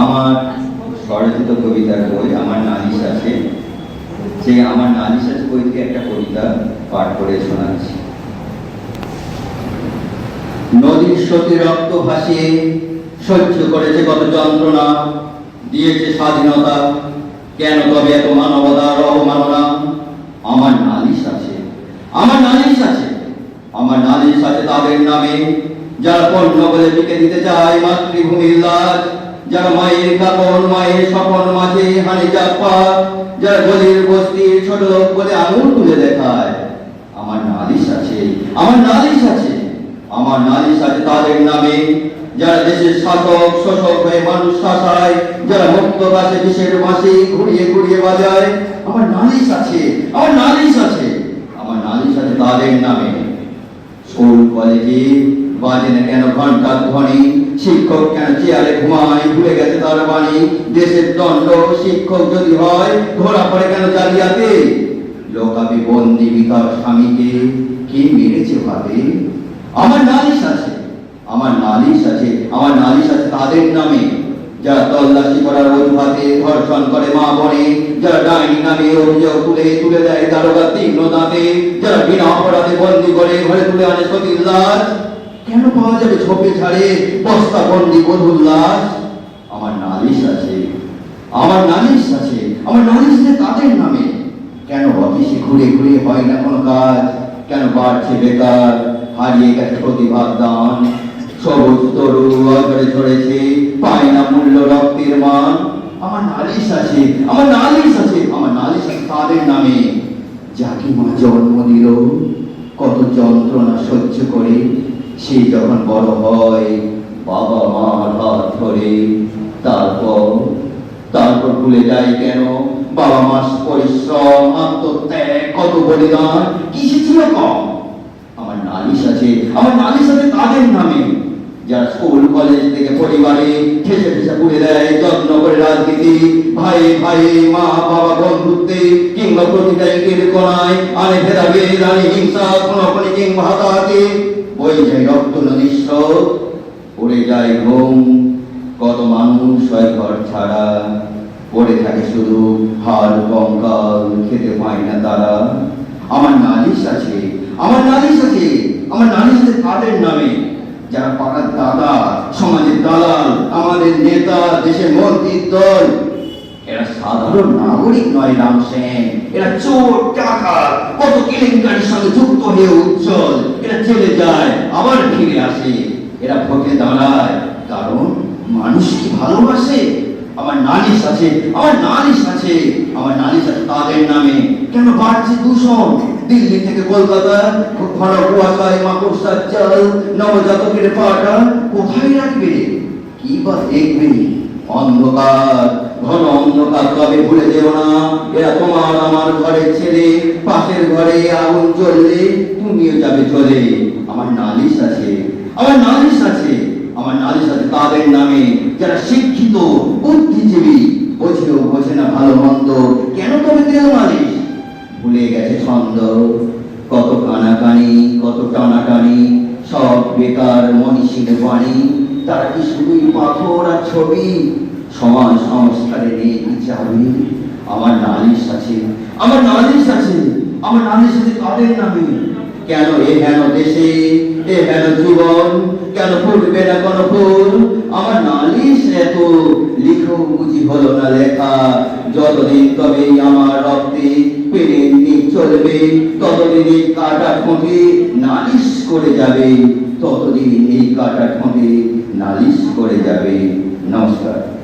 আমার স্বরচিত কবিতার বই, আমার নালিশ আছে সেই আমার নালিশ আছে বই থেকে একটা কবিতা পাঠ করে শোনাচ্ছি। নদীর সতী রক্ত ভাসিয়ে সহ্য করেছে কত যন্ত্রণা, দিয়েছে স্বাধীনতা, কেন তবে এত মানবতার অবমাননা আমার নালিশ আছে আমার নালিশ আছে আমার নালিশ আছে তাদের নামে যারা পণ্য বলে টিকে দিতে চায় মাতৃভূমির লাজ যারা মায়ের কাপন মায়ের স্বপন, মাঝে হানি চাপা, যারা গলির বস্তির ছোট লোক বলে আঙুল তুলে দেখায়, আমার নালিশ আছে, আমার নালিশ আছে, আমার নালিশ আছে তাদের নামে। যারা দেশের শাসক, শোষক হয়ে মানুষ শাসায়, যারা মুক্ত কাছে দেশের বাঁশি ঘুরিয়ে ঘুরিয়ে বাজায়, আমার নালিশ আছে, আমার নালিশ আছে, আমার নালিশ আছে তাদের নামে। স্কুল, কলেজে বাজে কেন? ঘণ্টার ধ্বনি, শিক্ষক কেন চেয়ারে ঘুমায়? ভুলে গেছে তার বাণী। দেশের দণ্ড, শিক্ষক যদি হয় ঘোরা পড়ে কেন জালিয়াতে লোকাবি বন্দি বিকাশ স্বামীকে। কে মেরেছে ভাবে? আমার নালিশ আছে, আমার নালিশ আছে, আমার নালিশ আছে তাদের নামে। যারা তল্লাশি করার অজুহাতে ধর্ষণ করে মা বনে, যারা ডাইনি নামে অভিযোগ তুলে তুলে দেয় দারোগা তীক্ষ্ণ দাঁতে, যারা বিনা অপরাধে বন্দি করে, ঘরে তুলে আনে সতীর লাশ। কেন পাওয়া যাবে ঝোপে ছাড়ে বস্তা বন্দি বধুর আমার নালিশ আছে। আমার নালিশ আছে। আমার নালিশ যে তাদের নামে। কেন অফিসে ঘুরে ঘুরে হয় না কোনো কাজ? কেন বাড়ছে বেকার? হারিয়ে গেছে প্রতিভার দান। সবুজ তরু অগরে ধরেছে পায় না মূল্য রক্তের মান। আমার নালিশ আছে। আমার নালিশ আছে। আমার নালিশ আছে তাদের নামে। যাকে মা জন্ম দিল, কত যন্ত্রণা সহ্য করে। সে যখন বড় হয় বাবা মার হাত ধরে। তারপর তারপর ভুলে যায় কেন? বাবা মার পরিশ্রম, আত্মত্যাগ, কত বলিদান কিসে ছিল কম? আমার নালিশ আছে, আমার নালিশ আছে তাদের নামে। যারা স্কুল, কলেজ থেকে পরিবারে ঠেসে ঠেসে পুড়ে দেয়, যত্ন করে রাজনীতি, ভাই ভাই, মা, বাবা, বন্ধুত্বে, কিংবা প্রতিটা ইটের কোনায় আনে ভেদাভেদ আনে হিংসা, কোনো কোনো কিংবা হাতাহাতি বই যায় রক্ত নদীর স্রোত পড়ে যায় ঘুম। কত মানুষ হয় ঘর ছাড়া, পড়ে থাকে শুধু হাল কঙ্কাল, খেতে পায় না তারা। আমার নালিশ আছে, আমার নালিশ আছে, আমার নালিশ আছে তাদের নামে। যারা পাড়ার দাদা, সমাজের দালাল, আমাদের নেতা, দেশের মন্ত্রীর দল সাধারণ নাগরিক নয় রাম সেন। এরা চোর টাকা কত কেলেঙ্কারির সঙ্গে যুক্ত হয়ে উজ্জ্বল। এরা চলে যায়, আবার ফিরে আসে। এরা ভোটে দাঁড়ায়, কারণ মানুষ কি ভালোবাসে। আমার নালিশ আছে, আমার নালিশ আছে, আমার নালিশ আছে তাদের নামে। কেন বাড়ছে দূষণ? দিল্লি থেকে কলকাতা ঘন কুয়াশায় মাকড়সার চাল, নবজাতকের পাটা কোথায় রাখবে? কি বা দেখবে? অন্ধকার। ঘন অন্ধকার, তবে ভুলে যেও না। এরা তোমার আমার ঘরের ছেলে, পাশের ঘরে আগুন জ্বললে তুমিও যাবে চলে আমার নালিশ আছে, আমার নালিশ আছে, আমার নালিশ আছে তাদের নামে। যারা শিক্ষিত, বুদ্ধিজীবী, বোঝেও বোঝে না ভালো মন্দ। কেন তবে তেল মালিশ ভুলে গেছে ছন্দ। কত কানাকানি, কত টানাটানি, সব বেকার মনীষীর বাণী। তারা কি শুধুই পাথর আর ছবি? সমাজ সংস্কারে নেই চাবি আমার নালিশ আছে আমার নালিশ আছে আমার নালিশ আছে তাদের নামে? কেন এ হেন দেশে? এ হেন জীবন? কেন ফুটবে না কোন ফুল? আমার নালিশ এত লিখো বুঝি হলো না লেখা। যতদিন তবে আমার রক্তে পেরেননি চলবে, ততদিন কাটা ঠোঁটে নালিশ করে যাবে, ততদিন এই কাটা ঠোঁটে নালিশ করে যাবে। নমস্কার।